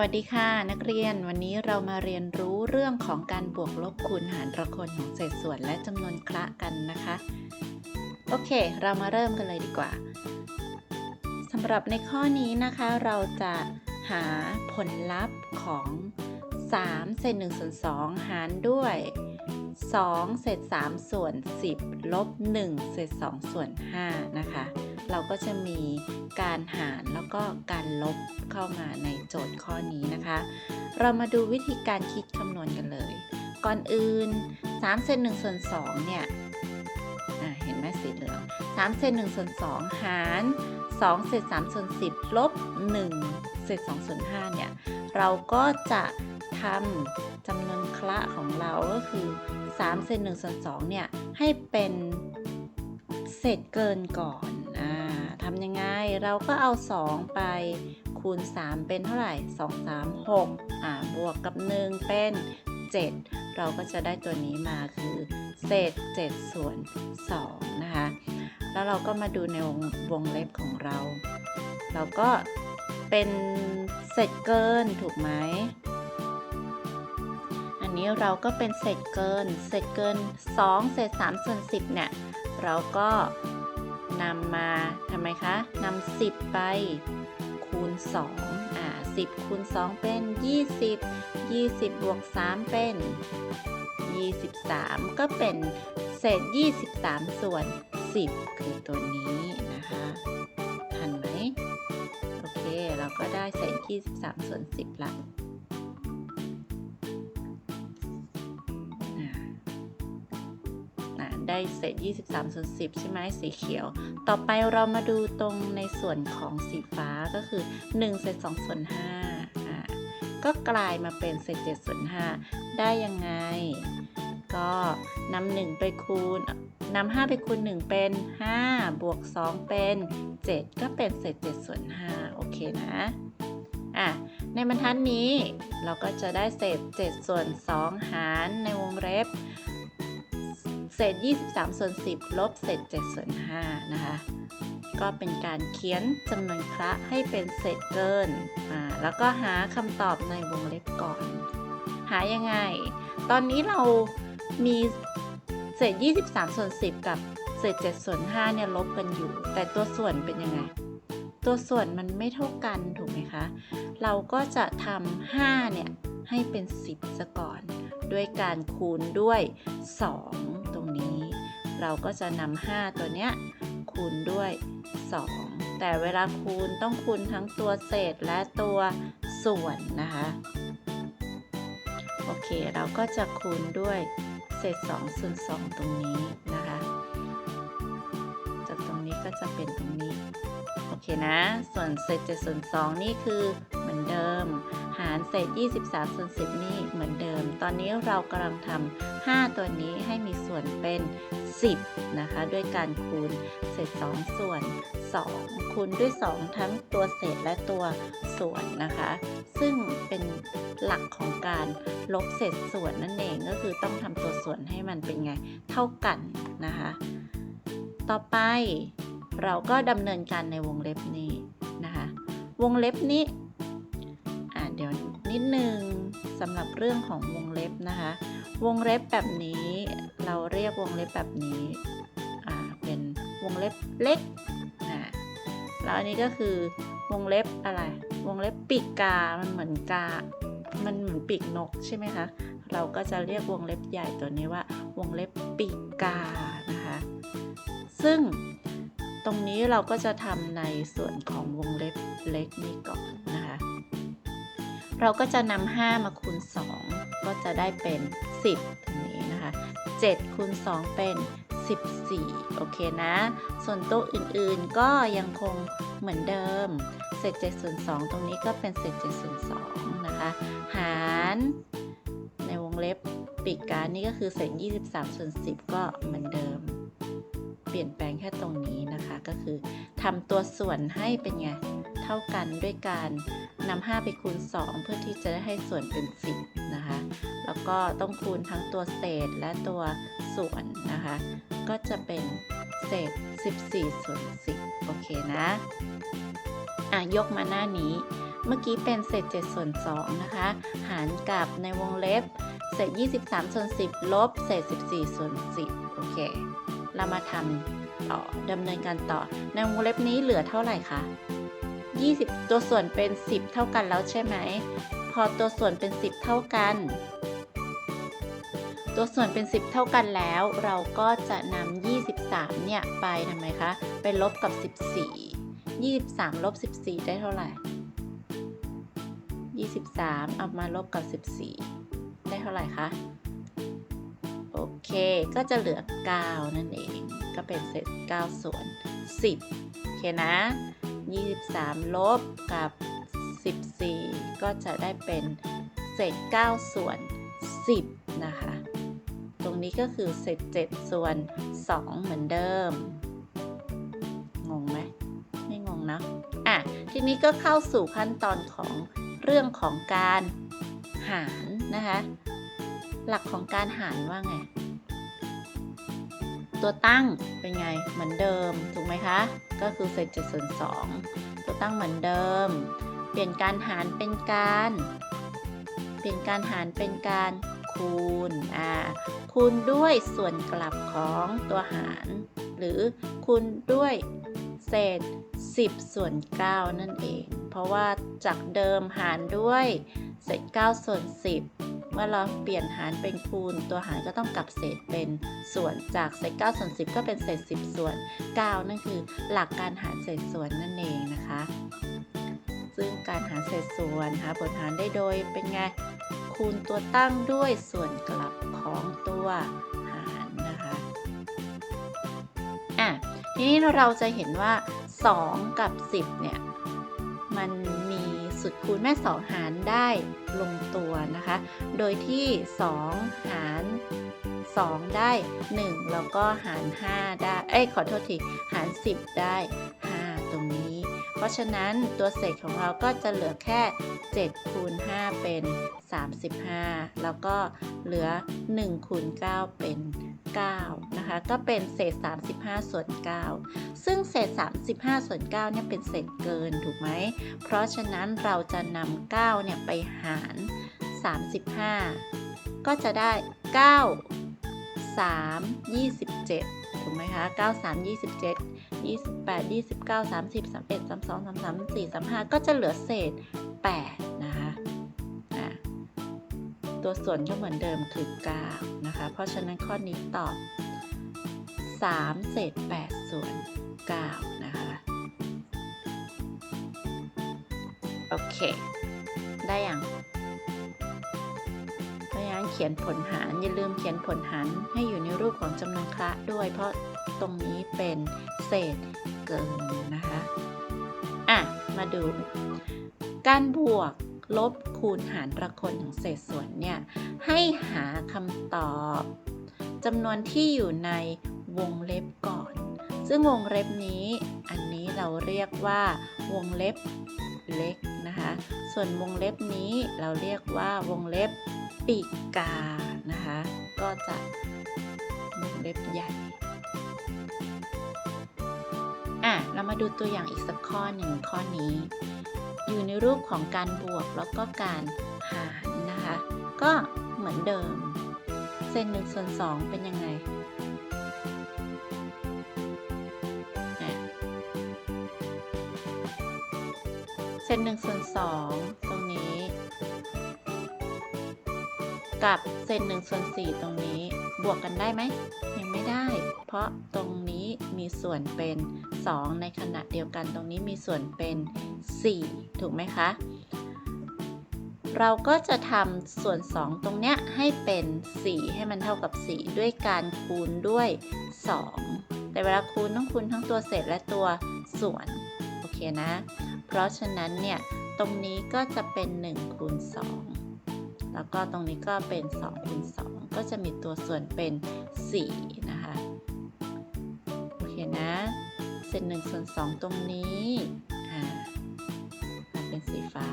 วัสดีค่ะ นักเรียนวันนี้เรามาเรียนรู้เรื่องของการบวกลบคูณหารระคนของเศษส่วนและจำนวนคละกันนะคะ โอเค เรามาเริ่มกันเลยดีกว่าสำหรับในข้อนี้นะคะเราจะหาผลลัพธ์ของ3เศษ1ส่วน2หารด้วย 2 เศษ3ส่วน 10 ลบ 1 เศษ2ส่วน5นะคะ เราก็จะมีการหารแล้วก็การลบเข้ามาในโจทย์ข้อนี้นะคะ เรามาดูวิธีการคิดคำนวณกันเลย ก่อนอื่น3เศษ1ส่วน2เนี่ยเห็นไหมสีเหลือง3เศษ1ส่วน2หาร2เศษ3ส่วน10ลบ1เศษ2ส่วน5เนี่ย เราก็จะทำจำนวนคละของเราก็คือ3เศษ1ส่วน2เนี่ย ให้เป็นเศษเกินก่อน อ่า ทำยังไง เราก็เอา 2 ไปคูณ 3 เป็นเท่าไหร่ 2 3 6อ่าบวกกับ 1 เป็น 7 เราก็จะได้ตัวนี้มาคือเศษ 7 ส่วน 2 นะคะ แล้วเราก็มาดูในวงวงเล็บของเรา เราก็เป็นเศษเกินถูกไหม อันนี้เราก็เป็นเศษเกิน เศษเกิน 2 เศษ3ส่วน10 เนี่ย เราก็นำมา ทำไมคะนำ10 ไป คูณ 2 อ่า 10 คูณ 2 เป็น 20 20 บวก 3 เป็น 23 ก็เป็นเศษ 23 ส่วน 10 คือตัวนี้นะคะทันไหม โอเค เราก็ได้เศษ 23 ส่วน 10ละ ได้เศษ 23ส่วน10 ใช่ไหมสีเขียว ต่อไปเรามาดูตรงในส่วนของสีฟ้าก็คือ1เศษ2ส่วน5อ่าก็กลายมาเป็นเศษ7ส่วน5ได้ยังไง ก็นำ1ไปคูณนำ5ไปคูณ 1 เป็น 5 บวก 2 เป็น 7 ก็เป็นเศษ7ส่วน5โอเคนะอะในบรรทัดนี้เราก็จะได้เศษ 7 ส่วน 2 หารในวงเล็บ เศษ 23ส่วน10 ลบเศษ7ส่วน5นะคะ ก็เป็นการเขียนจำนวนคละให้เป็นเศษเกินอ่าแล้วก็หาคำตอบในวงเล็บก่อน หายังไง ตอนนี้เรามีเศษ 23ส่วน10 กับเศษ7ส่วน5เนี่ยลบกันอยู่ แต่ตัวส่วนเป็นยังไง ตัวส่วนมันไม่เท่ากันถูกไหมคะ เราก็จะทำ5เนี่ยให้เป็น 10ซะก่อน ด้วยการคูณด้วย2ตรง เราก็จะนำ5ตัวเนี้ยคูณด้วย 2 แต่เวลาคูณต้องคูณทั้งตัวเศษและตัวส่วนนะคะ โอเค เราก็จะคูณด้วยเศษ2ส่วน2ตรงนี้นะคะ จากตรงนี้ก็จะเป็นตรงนี้ โอเคนะ ส่วนเศษ7ส่วน2นี่คือเหมือนเดิมารเศษ 23ส่วน10 นี่เหมือนเดิม ตอนนี้เรากำลังทำ5ตัวนี้ให้มีส่วนเป็น 10 นะคะ ด้วยการคูณเศษ 2 ส่วน 2 คูณด้วย 2 ทั้งตัวเศษและตัวส่วนนะคะ ซึ่งเป็นหลักของการลบเศษส่วนนั่นเองก็คือต้องทำตัวส่วนให้มันเป็นไง เท่ากันนะคะ ต่อไปเราก็ดำเนินการในวงเล็บนี้นะคะ วงเล็บนี้ เดี๋ยวนิดนึงสำหรับเรื่องของวงเล็บนะคะ วงเล็บแบบนี้เราเรียกวงเล็บแบบนี้เป็นวงเล็บเล็กอ่าแล้วอันนี้ก็คือวงเล็บอะไร วงเล็บปีกกา มันเหมือนกา มันเหมือนปีกนกใช่ไหมคะ เราก็จะเรียกวงเล็บใหญ่ตัวนี้ว่า วงเล็บปีกกานะคะ ซึ่งตรงนี้เราก็จะทำในส่วนของวงเล็บเล็กนี้ก่อนนะ เราก็จะนำ5มาคูณ 2 ก็จะได้เป็น 10 ตรงนี้นะคะ 7คูณ 2 เป็น 14 โอเคนะ ส่วนตัวอื่นๆก็ยังคงเหมือนเดิม เศษ7ส่วน2ตรงนี้ก็เป็นเศษ7ส่วน2นะคะ หารในวงเล็บปีกการนี่ก็คือเศษ23ส่วน10 ก็เหมือนเดิม เปลี่ยนแปลงแค่ตรงนี้นะคะ ก็คือทำตัวส่วนให้เป็นไง เท่ากันด้วยการนำ5ไปคูณ 2 เพื่อที่จะได้ให้ส่วนเป็น 10 นะคะ แล้วก็ต้องคูณทั้งตัวเศษและตัวส่วนนะคะ ก็จะเป็นเศษ 14 ส่วน 10 โอเคนะ อะ ยกมาหน้านี้ เมื่อกี้เป็นเศษ 7 ส่วน 2 นะคะ หารกับในวงเล็บ เศษ 23 ส่วน 10 ลบ เศษ 14 ส่วน 10 โอเค เรามาทำต่อดำเนินการต่อในวงเล็บนี้เหลือเท่าไหร่คะ 20 ตัวส่วนเป็น 10 เท่ากันแล้วใช่ไหม พอตัวส่วนเป็น 10 เท่ากัน ตัวส่วนเป็น 10 เท่ากันแล้ว เราก็จะนำ23 เนี่ย ไปทำไมคะ ไปลบกับ 14 23ลบ14 ได้เท่าไหร่ 23 เอามาลบกับ 14 ได้เท่าไหร่คะ โอเค ก็จะเหลือ 9 นั่นเอง ก็เป็นเศษ9ส่วน 10 โอเคนะ 23 ลบกับ 14 ก็จะได้เป็นเศษ 9 ส่วน 10 นะคะ ตรงนี้ก็คือเศษ 7 ส่วน 2 เหมือนเดิม งงไหมไม่งงนะอะ ทีนี้ก็เข้าสู่ขั้นตอนของเรื่องของการหารนะคะ หลักของการหารว่าไง ตัวตั้งเป็นไงเหมือนเดิมถูกไหมคะ ก็คือเศษ7ส่วน2ตัวตั้งเหมือนเดิม เปลี่ยนการหารเป็นการ เปลี่ยนการหารเป็นการคูณอ่าคูณด้วยส่วนกลับของตัวหาร หรือคูณด้วยเศษ 10 ส่วน 9 นั่นเอง เพราะว่าจากเดิมหารด้วยเศษ 9 ส่วน 10 เมื่อเราเปลี่ยนหารเป็นคูณ ตัวหารก็ต้องกลับเศษเป็นส่วนจากเศษ9ส่วน10 ก็เป็นเศษ 10 ส่วน 9 นั่นคือหลักการหารเศษส่วนนั่นเองนะคะ ซึ่งการหารเศษส่วนหาผลหารได้โดยเป็นไงคูณตัวตั้งด้วยส่วนกลับของตัวหารนะคะอะทีนี้เราจะเห็นว่า 2 กับ 10 เนี่ย คูณแม่ 2 หารได้ลงตัวนะคะ โดยที่ 2 หาร 2 ได้ 1 แล้วก็หาร 5 ได้ เอ้ยขอโทษที หาร 10 ได้ 5 ตรงนี้ เพราะฉะนั้นตัวเศษของเราก็จะเหลือแค่ 7 คูณ 5 เป็น 35 แล้วก็เหลือ 1 คูณ 9 เป็น 9นะคะก็เป็นเศษ 35 ส่วน 9 ซึ่งเศษ 35 ส่วน9เนี่ยเป็นเศษเกินถูกไหม เพราะฉะนั้นเราจะนำ9เนี่ยไปหาร 35 ก็จะได้ 9 3 27 ถูกไหมคะ 9 3 27 28 29 30 31 32 33 34 35 ก็จะเหลือเศษ 8 นะคะอะ ตัวส่วนก็เหมือนเดิมคือ 9 นะคะ เพราะฉะนั้นข้อนี้ตอบ 3 เศษ 8 ส่วน 9 นะคะ โอเค ได้อยังเพราะฉะนั้นเขียนผลหาร อย่าลืมเขียนผลหารให้อยู่ในรูปของจำนวนคละด้วย เพราะตรงนี้เป็นเศษเกินนะคะ อะ มาดู การบวก ลบคูณหารประคนของเศษส่วนเนี่ยให้หาคำตอบจำนวนที่อยู่ในวงเล็บก่อน ซึ่งวงเล็บนี้ อันนี้เราเรียกว่าวงเล็บเล็กนะคะ ส่วนวงเล็บนี้เราเรียกว่าวงเล็บปีกกานะคะ ก็จะวงเล็บใหญ่อะเรามาดูตัวอย่างอีกสักข้อหนึ่งข้อนี้ อยู่ในรูปของการบวกแล้วก็การหารนะคะ ก็เหมือนเดิมเศษหนึ่งส่วนสองเป็นยังไงอะเศษหนึ่งส่วนสองตรงนี้ กับเศษหนึ่งส่วนสี่ตรงนี้ บวกกันได้ไหมยังไม่ได้ เพราะตรงนี้ มีส่วนเป็น 2 ในขณะเดียวกันตรงนี้มีส่วนเป็น 4 ถูกไหมคะ เราก็จะทำส่วน 2 ตรงเนี้ยให้เป็น 4 ให้มันเท่ากับ 4 ด้วยการคูณด้วย 2 แต่เวลาคูณต้องคูณทั้งตัวเศษและตัวส่วน โอเคนะ เพราะฉะนั้นเนี่ยตรงนี้ก็จะเป็น1คูณ2แล้วก็ตรงนี้ก็เป็น2คูณ2ก็จะมีตัวส่วนเป็น 4 เศษ1ส่วน2ตรงนี้อ่าเป็นสีฟ้า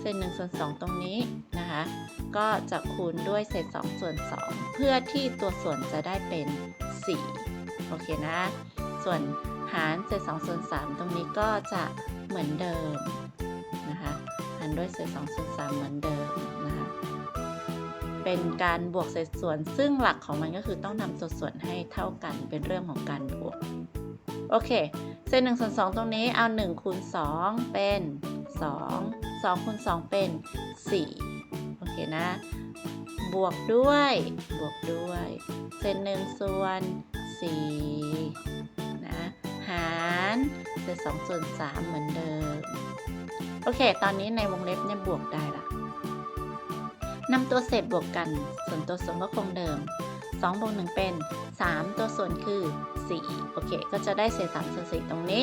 เศษ1ส่วน2ตรงนี้นะคะ ก็จะคูณด้วยเศษ2ส่วน2เพื่อที่ตัวส่วนจะได้เป็น4โอเคนะ ส่วนหารเศษ2ส่วน3ตรงนี้ก็จะเหมือนเดิมนะคะหารด้วยเศษ2ส่วน3เหมือนเดิมนะคะเป็นการบวกเศษส่วนซึ่งหลักของมันก็คือต้องทำตัวส่วนให้เท่ากันเป็นเรื่องของการบวก โอเค เศษ1ส่วน2ตรงนี้เอา1คูณ2เป็น2 2คูณ2เป็น4โอเคนะ บวกด้วย บวกด้วย เศษ1ส่วน4นะหารเศษ2ส่วน3เหมือนเดิม โอเค ตอนนี้ในวงเล็บเนี่ยบวกได้ละนำตัวเศษบวกกัน ส่วนตัวส่วนก็คงเดิม2บวก1เป็น 3 ตัวส่วนคือ 4โอเค ก็จะได้เศษ3ส่วน4ตรงนี้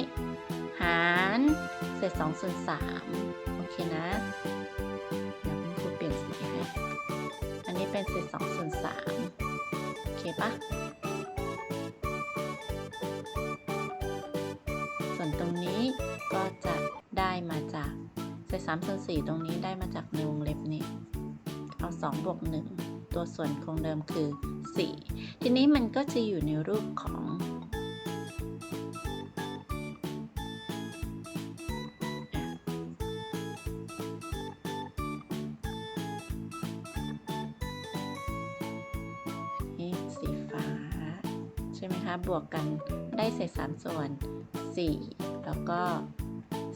หารเศษ2ส่วน3โอเคนะ เดี๋ยวคุณครูเปลี่ยนสีให้ อันนี้เป็นเศษ2ส่วน3โอเคปะส่วนตรงนี้ก็จะได้มาจากเศษ3ส่วน4ตรงนี้ได้มาจากในวงเล็บนี้ เอา2บวก1ตัวส่วนคงเดิมคือ 4 ทีนี้มันก็จะอยู่ในรูปของ ใช่ไหมคะบวกกันได้เศษ3ส่วน 4 แล้วก็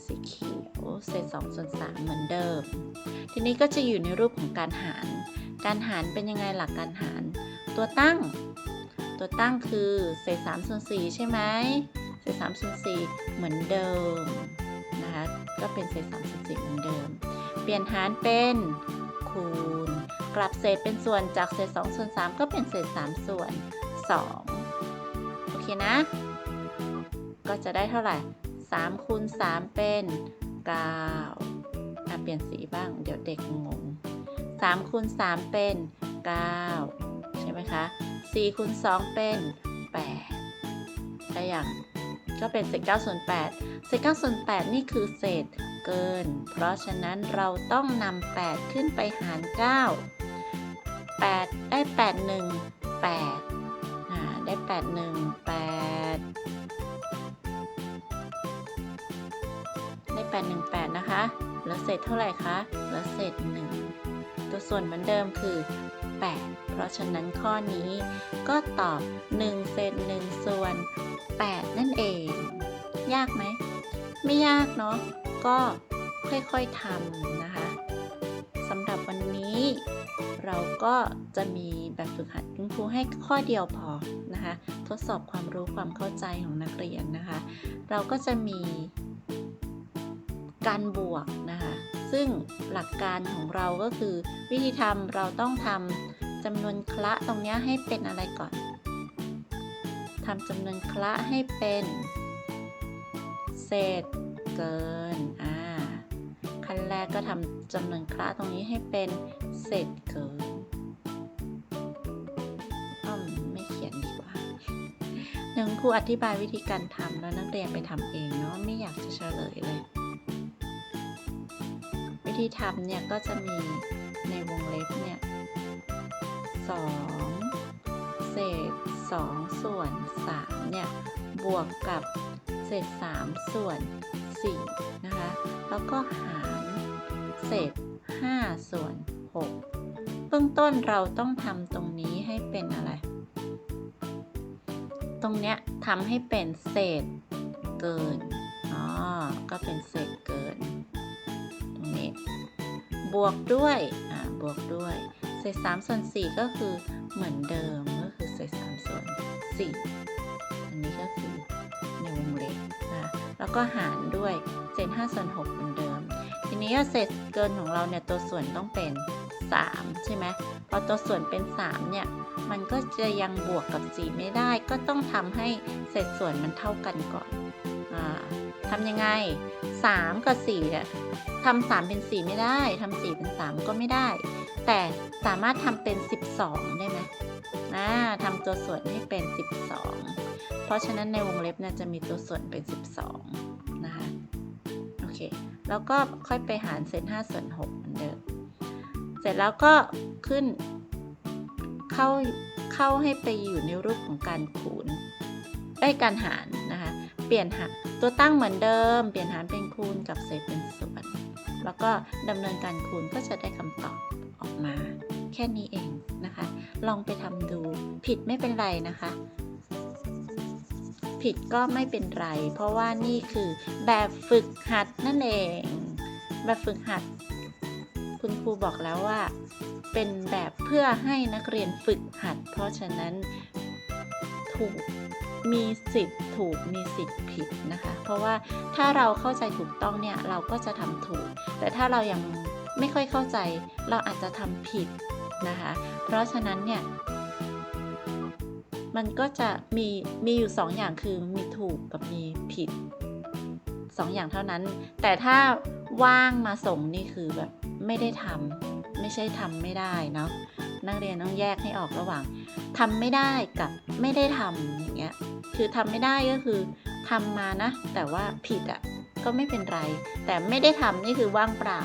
สีเขียวเศษ2ส่วน3เหมือนเดิม ทีนี้ก็จะอยู่ในรูปของการหาร การหารเป็นยังไงหลักการหาร ตัวตั้ง ตัวตั้งคือเศษ3ส่วน4ใช่ไหมเศษ3ส่วน4เหมือนเดิมนะคะก็เป็นเศษ3ส่วน4เหมือนเดิม เปลี่ยนหารเป็นคูณ กลับเศษเป็นส่วนจากเศษ2ส่วน3ก็เป็นเศษ3ส่วน2 โอเคนะ ก็จะได้เท่าไหร่3คูณ3เป็น9อะเปลี่ยนสีบ้าง เดี๋ยวเด็กงง3คูณ3เป็น9ใช่ไหมคะ4คูณ2เป็น 8 ได้อย่างก็เป็นเศษ9ส่วน8เศษ9ส่วน8นี่คือเศษเกิน เพราะฉะนั้นเราต้องนำ8ขึ้นไปหาร 9 8 ได้ 8 1 8 อ่าได้8 1 8ได้818นะคะเหลือเศษเท่าไหร่คะเหลือเศษ1ตัวส่วนเหมือนเดิมคือ 8 เพราะฉะนั้นข้อนี้ก็ตอบ 1 เศษ 1 ส่วน 8 นั่นเอง ยากไหม ไม่ยากเนาะ ก็ค่อยๆทำนะคะ เราก็จะมีแบบฝึกหัดคุณครูให้ข้อเดียวพอนะคะ ทดสอบความรู้ความเข้าใจของนักเรียนนะคะ เราก็จะมีการบวกนะคะ ซึ่งหลักการของเราก็คือวิธีทำเราต้องทำจำนวนคละตรงนี้ให้เป็นอะไรก่อนทำจำนวนคละให้เป็น เศษเกิน อ่า ขั้นแรกก็ทำจำนวนคละตรงนี้ให้เป็น เศษเกินอ้อมไม่เขียนดีกว่าเดี๋ยวคุณครูอธิบายวิธีการทำแล้วนักเรียนไปทำเองเนาะไม่อยากจะเฉลยเลย วิธีทำเนี่ยก็จะมีในวงเล็บเนี่ยสองเศษสองส่วนสามเนี่ยบวกกับเศษสามส่วนสี่นะคะ แล้วก็หารเศษห้าส่วน หกเบื้องต้นเราต้องทำตรงนี้ให้เป็นอะไร ตรงเนี้ยทำให้เป็นเศษเกินอ๋อก็เป็นเศษเกิน ตรงนี้ บวกด้วยอ่าบวกด้วย เศษ3ส่วน4ก็คือเหมือนเดิมก็คือเศษ3ส่วน4อันนี้ก็คือในวงเล็บนะแล้วก็หารด้วยเศษ5ส่วน6เหมือนเดิม ทีนี้เศษเกินของเราเนี่ยตัวส่วนต้องเป็น 3 ใช่ไหมพอตัวส่วนเป็น 3 เนี่ย มันก็จะยังบวกกับ 4 ไม่ได้ ก็ต้องทำให้เศษส่วนมันเท่ากันก่อนอทำยังไง 3 กับ4เนี่ยทำ3เป็น 4 ไม่ได้ทำ4เป็น 3 ก็ไม่ได้ แต่สามารถทำเป็น 12 ได้ไหมทำตัวส่วนให้เป็น 12 เพราะฉะนั้นในวงเล็บนี่ยจะมีตัวส่วนเป็น 12 นะคะ โอเค แล้วก็ค่อยไปหารเศษ5ส่วน6เหมือนเดิม เสร็จแล้วก็ขึ้น เข้าเข้าให้ไปอยู่ในรูปของการคูณได้การหารนะคะ เปลี่ยนหารตัวตั้งเหมือนเดิม เปลี่ยนหารเป็นคูณกับเศษเป็นส่วน แล้วก็ดำเนินการคูณก็จะได้คำตอบออกมา แค่นี้เองนะคะ ลองไปทำดูผิดไม่เป็นไรนะคะ ผิดก็ไม่เป็นไร เพราะว่านี่คือแบบฝึกหัดนั่นเอง แบบฝึกหัด คุณครูบอกแล้วว่า เป็นแบบเพื่อให้นักเรียนฝึกหัด เพราะฉะนั้นถูกมีสิทธิ์ถูกมีสิทธิ์ผิดนะคะ เพราะว่าถ้าเราเข้าใจถูกต้องเนี่ยเราก็จะทำถูก แต่ถ้าเรายังไม่ค่อยเข้าใจเราอาจจะทำผิดนะคะ เพราะฉะนั้นเนี่ยมันก็จะมีมีอยู่สองอย่างคือมีถูกกับมีผิดสองอย่างเท่านั้น แต่ถ้าว่างมาส่งนี่คือแบบ ไม่ได้ทำไม่ใช่ทำไม่ได้เนาะนักเรียนต้องแยกให้ออกระหว่างทำไม่ได้กับไม่ได้ทำอย่างเงี้ยคือทำไม่ได้ก็คือทำมานะ แต่ว่าผิดอะ่ะก็ไม่เป็นไร แต่ไม่ได้ทำนี่คือว่างเปล่า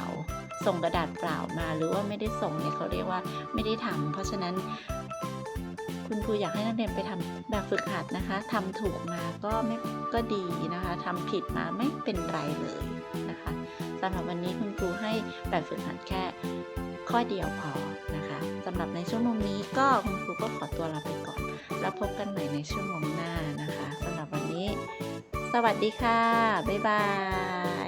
ส่งกระดาษเปล่ามาหรือว่าไม่ได้ส่งเนี่ยเขาเรียกว่าไม่ได้ทำเพราะฉะนั้นคุณครูอยากให้นักเรียนไปทำแบบฝึกหัดนะคะทำถูกมาก็ไม่ก็ดีนะคะทำผิดมาไม่เป็นไรเลยนะคะ สำหรับวันนี้คุณครูให้แบบฝึกหัดแค่ข้อเดียวพอนะคะสำหรับในชั่วโมงนี้ก็คุณครูก็ขอตัวลาไปก่อน แล้วพบกันใหม่ในชั่วโมงหน้านะคะสำหรับวันนี้ สวัสดีค่ะ บ๊ายบาย